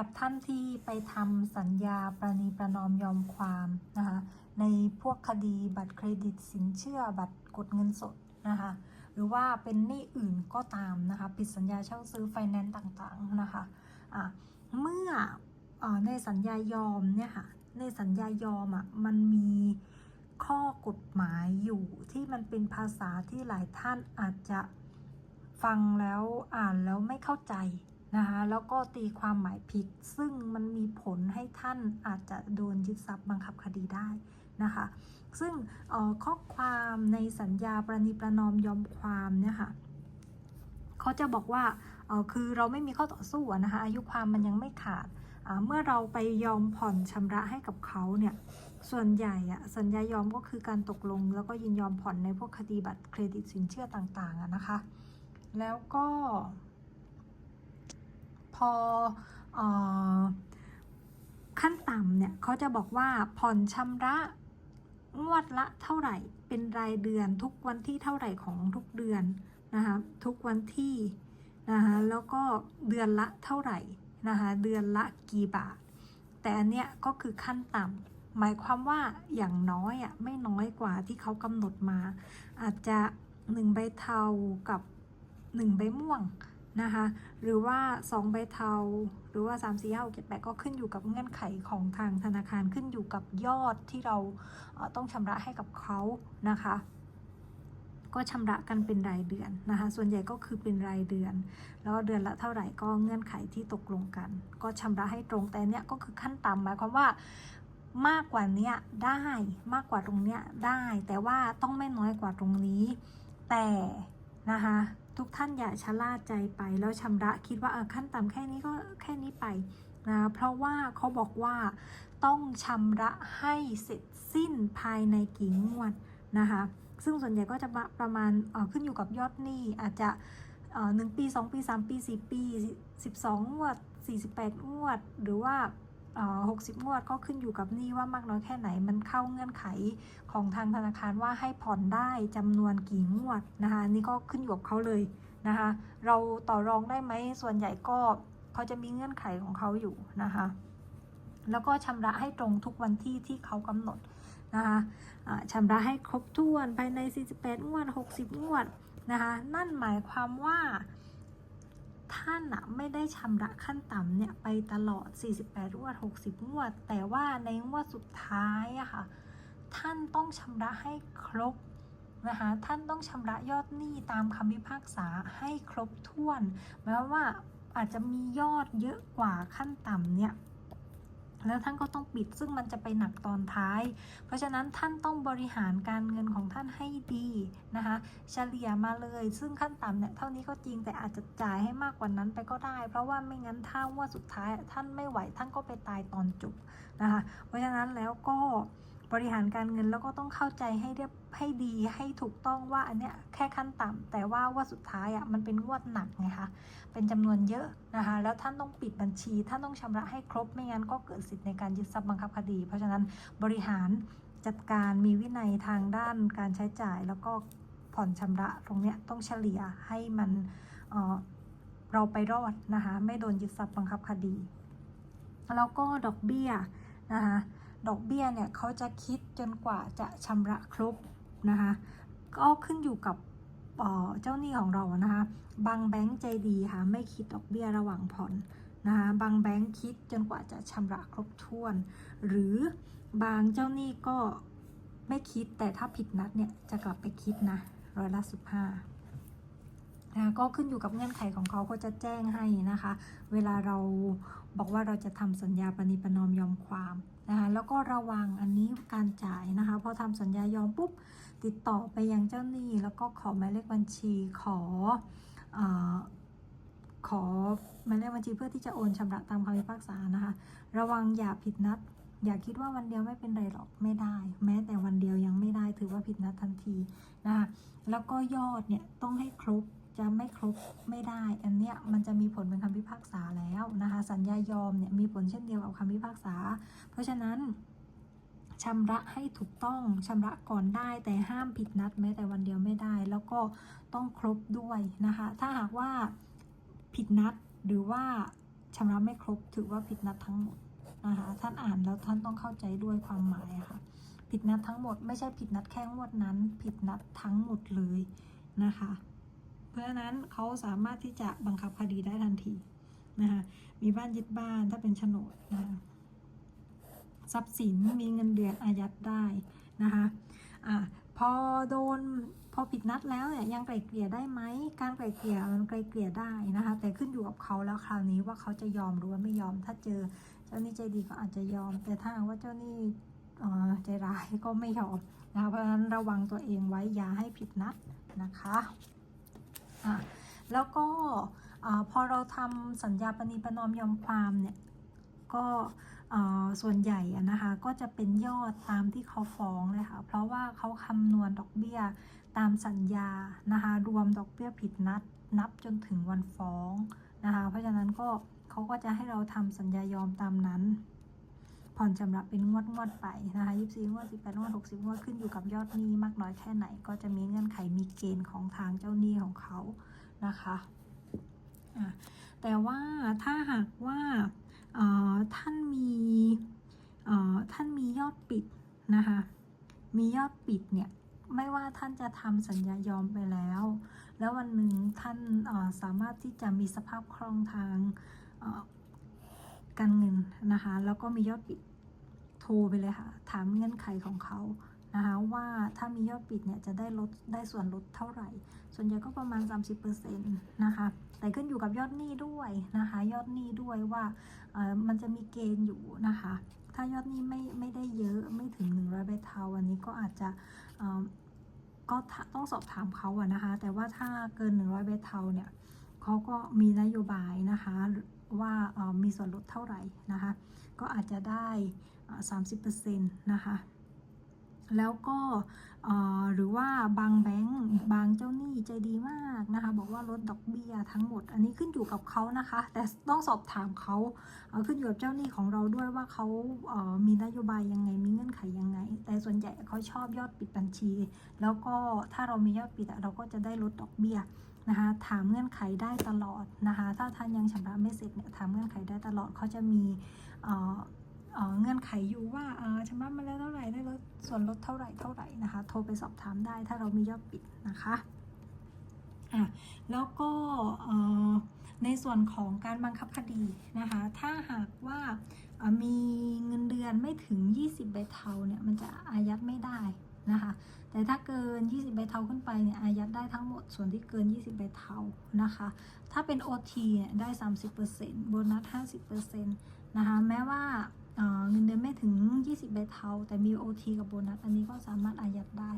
รับท่านที่ไปทำสัญญาประนีประนอมยอมความนะคะในพวกคดีบัตรเครดิตสินเชื่อบัตรกดเงินสดนะคะหรือว่าเป็นหนี้อื่นก็ตามนะคะผิดสัญญาเช่าซื้อไฟแนนซ์ต่างๆนะคะะเมื่ออในสัญญายอมเนี่ยค่ะในสัญญายอมอะมันมีข้อกฎหมายอยู่ที่มันเป็นภาษาที่หลายท่านอาจจะฟังแล้วอ่านแล้วไม่เข้าใจ นะคะแล้วก็ตีความหมายผิด ซึ่งมันมีผลให้ท่านอาจจะโดนยึดทรัพย์บังคับคดีได้นะคะ ซึ่งข้อความในสัญญาประนีประนอมยอมความเนี่ยค่ะเขาจะบอกว่าคือเราไม่มีข้อต่อสู้นะคะอายุความมันยังไม่ขาดเมื่อเราไปยอมผ่อนชำระให้กับเขาเนี่ยส่วนใหญ่อะสัญญายอมก็คือการตกลง แล้วก็ยินยอมผ่อนในพวกคดีบัตรเครดิตสินเชื่อต่างๆนะคะ แล้วก็ อออขั้นต่ำเนี่ยเขาจะบอกว่าผ่อนชำระงวดละเท่าไหร่เป็นรายเดือนทุกวันที่เท่าไหร่ของทุกเดือนนะคะทุกวันที่นะคะแล้วก็เดือนละเท่าไหร่นะคะเดือนละกี่บาท แต่อันเนี้ยก็คือขั้นต่ำหมายความว่าอย่างน้อยอะไม่น้อยกว่าที่เขากำหนดมา อาจจะหนึ่งใบเทากับหนึ่งใบม่วง นะคะหรือว่า 2 ใบเทา หรือว่า 3 4 5 6 7 8 ก็ขึ้นอยู่กับเงื่อนไขของทางธนาคารขึ้นอยู่กับยอดที่เราเต้องชำระให้กับเขานะคะ ก็ชำระกันเป็นรายเดือนนะคะ ส่วนใหญ่ก็คือเป็นรายเดือน แล้วเดือนละเท่าไหร่ก็เงื่อนไขที่ตกลงกัน ก็ชำระให้ตรงแต่เนี้ยก็คือขั้นต่ำหมายความว่ามากกว่านี้ได้มากกว่าตรงเนี้ยได้ แต่ว่าต้องไม่น้อยกว่าตรงนี้ แต่นะคะ ทุกท่านอย่าชะล่าใจไป แล้วชำระคิดว่าเออขั้นต่ำแค่นี้ก็แค่นี้ไปนะเพราะว่าเขาบอกว่าต้องชำระให้เสร็จสิ้นภายในกี่งวดนะคะ ซึ่งส่วนใหญ่ก็จะประมาณเออขึ้นอยู่กับยอดหนี้อาจจะเออหนึ่งปีสองปีสามปีสี่ปีสิบสองงวดสี่สิบแปดงวด หรือว่า หกสิบงวดก็ขึ้นอยู่กับหนี้ว่ามากน้อยแค่ไหน มันเข้าเงื่อนไขของทางธนาคารว่าให้ผ่อนได้จำนวนกี่งวดนะคะนี่ก็ขึ้นอยู่กับเขาเลยนะคะ เราต่อรองได้ไหมส่วนใหญ่ก็เขาจะมีเงื่อนไขของเขาอยู่นะคะแล้วก็ชำระให้ตรงทุกวันที่ที่เขากำหนดนะคะะชำระให้ครบถ้วนภายใน 48 งวด 60 งวดนะคะ นั่นหมายความว่า ท่านอะไม่ได้ชำระขั้นต่ำเนี่ยไปตลอด 48 งวด 60 งวด แต่ว่าในงวดสุดท้ายอะค่ะ ท่านต้องชำระให้ครบนะคะ ท่านต้องชำระยอดหนี้ตามคำพิพากษาให้ครบถ้วน แม้ว่าอาจจะมียอดเยอะกว่าขั้นต่ำเนี่ย แล้วท่านก็ต้องปิดซึ่งมันจะไปหนักตอนท้าย เพราะฉะนั้นท่านต้องบริหารการเงินของท่านให้ดีนะคะเฉลี่ยมาเลย ซึ่งขั้นต่ำเนี่ยเท่านี้ก็จริงแต่อาจจะจ่ายให้มากกว่านั้นไปก็ได้ เพราะว่าไม่งั้นถ้าว่าสุดท้ายท่านไม่ไหวท่านก็ไปตายตอนจบนะคะเพราะฉะนั้นแล้วก็ บริหารการเงินแล้วก็ต้องเข้าใจให้เรียบให้ดีให้ถูกต้องว่าอันเนี้ยแค่ขั้นต่ำแต่ว่าว่าสุดท้ายอะมันเป็นงวดหนักไงคะเป็นจำนวนเยอะนะคะแล้วท่านต้องปิดบัญชีท่านต้องชำระให้ครบไม่งั้นก็เกิดสิทธิ์ในการยึดทรัพย์บังคับคดี เพราะฉะนั้นบริหารจัดการมีวินัยทางด้านการใช้จ่ายแล้วก็ผ่อนชำระตรงเนี้ยต้องเฉลี่ยให้มันเออเราไปรอดนะคะไม่โดนยึดทรัพย์บังคับคดี แล้วก็ดอกเบี้ยนะคะ ดอกเบี้ยเนี่ยเขาจะคิดจนกว่าจะชำระครบนะคะก็ขึ้นอยู่กับเจ้าหนี้ของเรานะคะบางแบงก์ใจดีค่ะไม่คิดดอกเบี้ยระหว่างผ่อนนะคะบางแบงก์คิดจนกว่าจะชำระครบถ้วน หรือบางเจ้าหนี้ก็ไม่คิดแต่ถ้าผิดนัดเนี่ยจะกลับไปคิดนะร้อยละสิบห้า นะก็ขึ้นอยู่กับเงื่อนไขของเขาเขาจะแจ้งให้นะคะ เวลาเราบอกว่าเราจะทำสัญญาปณิประนอมยอมความนะคะแล้วก็ระวังอันนี้การจ่ายนะคะพอทำสัญญายอมปุ๊บติดต่อไปยังเจ้าหนี้แล้วก็ขอหมายเลขบัญชีขออขอหมายเลขบัญชีเพื่อที่จะโอนชำระตามคำพิพากษานะคะ ระวังอย่าผิดนัด อย่าคิดว่าวันเดียวไม่เป็นไรหรอกไม่ได้ แม้แต่วันเดียวยังไม่ได้ถือว่าผิดนัดทันทีนะคะแล้วก็ยอดเนี่ยต้องให้ครบ จะไม่ครบไม่ได้ อันเนี้ยมันจะมีผลเป็นคำพิพากษาแล้วนะคะสัญญายอมเนี่ยมีผลเช่นเดียวกับคำพิพากษา เพราะฉะนั้นชำระให้ถูกต้องชำระก่อนได้แต่ห้ามผิดนัดแม้แต่วันเดียวไม่ได้ แล้วก็ต้องครบด้วยนะคะ ถ้าหากว่าผิดนัดหรือว่าชำระไม่ครบถือว่าผิดนัดทั้งหมดนะคะท่านอ่านแล้วท่านต้องเข้าใจด้วยความหมายะค่ะ ผิดนัดทั้งหมด ไม่ใช่ผิดนัดแค่งวดนั้น ผิดนัดทั้งหมดเลยนะคะ เพราะฉะนั้นเขาสามารถที่จะบังคับคดีได้ทันทีนะคะมีบ้านยึดบ้านถ้าเป็นโฉนดนะคะทรัพย์สินมีเงินเดือนอายัดได้นะคะอะพอโดนพอผิดนัดแล้วเนี่ยยังไกลเกลี่ยได้ไหมการไกลเกลี่ยมันไกลเกลี่ยได้นะคะ แต่ขึ้นอยู่กับเขาแล้วคราวนี้ว่าเขาจะยอมหรือว่าไม่ยอม ถ้าเจอเจ้านี้ใจดีก็อาจจะยอม แต่ถ้าว่าเจ้านี่ใจร้ายก็ไม่ยอมนะคะเพราะฉะนั้นระวังตัวเองไว้อย่าให้ผิดนัดนะคะ อะแล้วก็พอเราทำสัญญาปณีประนอมยอมความเนี่ยก็ส่วนใหญ่นะคะก็จะเป็นยอดตามที่เขาฟ้องเลยค่ะเพราะว่าเขาคำนวณดอกเบี้ยตามสัญญานะคะรวมดอกเบี้ยผิดนัด นับจนถึงวันฟ้องนะคะเพราะฉะนั้นก็เขาก็จะให้เราทำสัญญายอมตามนั้น ผ่อนชำระเป็นงวดงวดไปนะคะยี่สิบงวดสิบแปดงวดหกสิบงวดขึ้นอยู่กับยอดหนี้มากน้อยแค่ไหน ก็จะมีเงื่อนไขมีเกณฑ์ของทางเจ้าหนี้ของเขานะคะะแต่ว่าถ้าหากว่าท่านมีท่านมียอดปิดนะคะมียอดปิดเนี่ยไม่ว่าท่านจะทำสัญญายอมไปแล้ว แล้ววันหนึ่งท่านสามารถที่จะมีสภาพคล่องทางการเงินนะคะ แล้วก็มียอดปิด โทรไปเลยค่ะ ถามเงื่อนไขของเขานะคะว่าถ้ามียอดปิดเนี่ยจะได้ลดได้ส่วนลดเท่าไหร่ ส่วนใหญ่ก็ประมาณ 30%นะคะแต่ขึ้นอยู่กับยอดหนี้ด้วยนะคะ ยอดหนี้ด้วยว่าเออมันจะมีเกณฑ์อยู่นะคะ ถ้ายอดหนี้ไม่ไม่ได้เยอะไม่ถึง100ใบเทาอันนี้ก็อาจจะก็ต้องสอบถามเขาอะนะคะ แต่ว่าถ้าเกิน 100ใบเทาเนี่ยเขาก็มีนโยบายนะคะว่ามีส่วนลดเท่าไหร่นะคะ ก็อาจจะได้ 30%นะคะแล้วก็หรือว่าบางแบงก์บางเจ้าหนี้ใจดีมากนะคะบอกว่าลดดอกเบี้ยทั้งหมด อันนี้ขึ้นอยู่กับเขานะคะ แต่ต้องสอบถามเขาขึ้นอยู่กับเจ้าหนี้ของเราด้วยว่าเขาเอ่อมีนโยบายยังไงมีเงื่อนไขยังไง แต่ส่วนใหญ่เขาชอบยอดปิดบัญชี แล้วก็ถ้าเรามียอดปิดเราก็จะได้ลดดอกเบี้ยนะคะถามเงื่อนไขได้ตลอดนะคะถ้าท่านยังชำระไม่เสร็จเนี่ยถามเงื่อนไขได้ตลอดเขาจะมี เงื่อนไขอยู่ว่าชำระมาแล้วเท่าไหร่ได้ลดส่วนลดเท่าไหร่เท่าไหร่นะคะ โทรไปสอบถามได้ถ้าเรามียอดปิดนะคะอะแล้วก็ในส่วนของการบังคับคดีนะคะ ถ้าหากว่ามีเงินเดือนไม่ถึง 20 ใบเทาเนี่ยมันจะอายัดไม่ได้นะคะ แต่ถ้าเกิน 20 ใบเทาขึ้นไปเนี่ยอายัดได้ทั้งหมดส่วนที่เกิน 20 ใบเทานะคะ ถ้าเป็น OT เนี่ยได้ 30%โบนัส 50%นะคะ แม้ว่า เงินเดือนไม่ถึง 20ใบเทาแต่มี OT กับโบนัส อันนี้ก็สามารถอายัดได้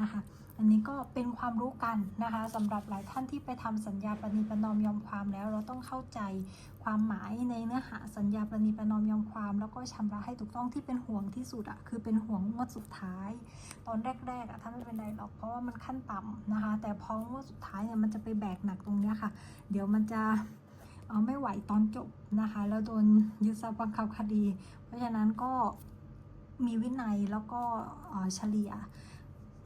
นะคะ อันนี้ก็เป็นความรู้กันนะคะสำหรับหลายท่านที่ไปทำสัญญาปณีประนอมยอมความแล้ว เราต้องเข้าใจความหมายในเนื้อหาสัญญาปณีประนอมยอมความ แล้วก็ชำระให้ถูกต้องที่เป็นห่วงที่สุดอะคือเป็นห่วงงวดสุดท้าย ตอนแรกๆอะถ้าไม่เป็นไรหรอกเพราะว่ามันขั้นต่ำนะคะ แต่พองวดสุดท้ายเนี่ยมันจะไปแบกหนักตรงเนี้ยค่ะ เดี๋ยวมันจะ เอาไม่ไหวตอนจบนะคะ แล้วโดนยึดทรัพย์บังคับคดี เพราะฉะนั้นก็มีวินัยแล้วก็เฉลี่ย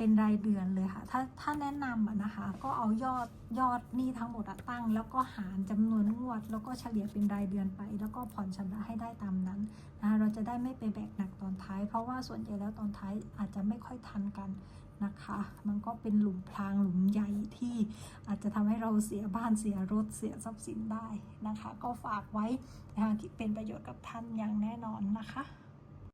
เป็นรายเดือนเลยค่ะ ถ้าถ้าแนะนำอะนะคะ ก็เอายอดยอดหนี้ทั้งหมดตั้ง แล้วก็หารจำนวนงวด แล้วก็เฉลี่ยเป็นรายเดือนไป แล้วก็ผ่อนชำระให้ได้ตามนั้นนะคะเราจะได้ไม่ไปแบกหนักตอนท้าย เพราะว่าส่วนใหญ่แล้วตอนท้ายอาจจะไม่ค่อยทันกันนะคะ มันก็เป็นหลุมพรางหลุมใหญ่ที่อาจจะทำให้เราเสียบ้านเสียรถเสียทรัพย์สินได้นะคะ ก็ฝากไว้นะคะที่เป็นประโยชน์กับท่านอย่างแน่นอนนะคะ